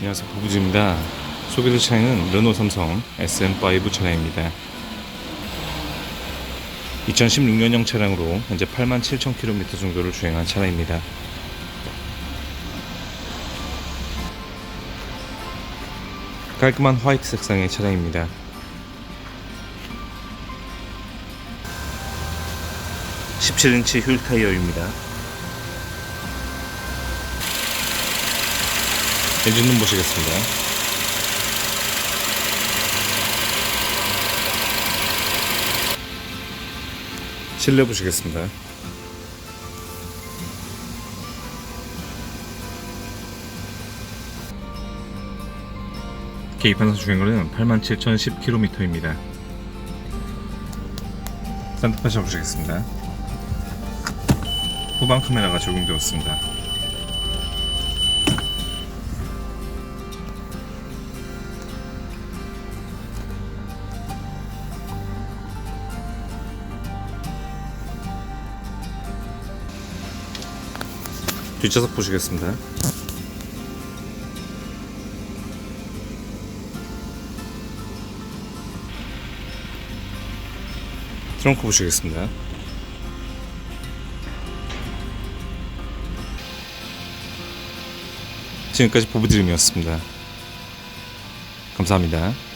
안녕하세요. 부부지입니다. 소개될 차량은 르노 삼성 SM5 차량입니다. 2016년형 차량으로 현재 87,000km 정도를 주행한 차량입니다. 깔끔한 화이트 색상의 차량입니다. 17인치 휠 타이어입니다 엔진룸 보시겠습니다. 실내 보시겠습니다. 계기판선 주행거리는 87,010km입니다. 산타파샤 보시겠습니다. 후방 카메라가 적용되었습니다. 뒷좌석 보시겠습니다. 트렁크 보시겠습니다. 지금까지 보부드림이었습니다. 감사합니다.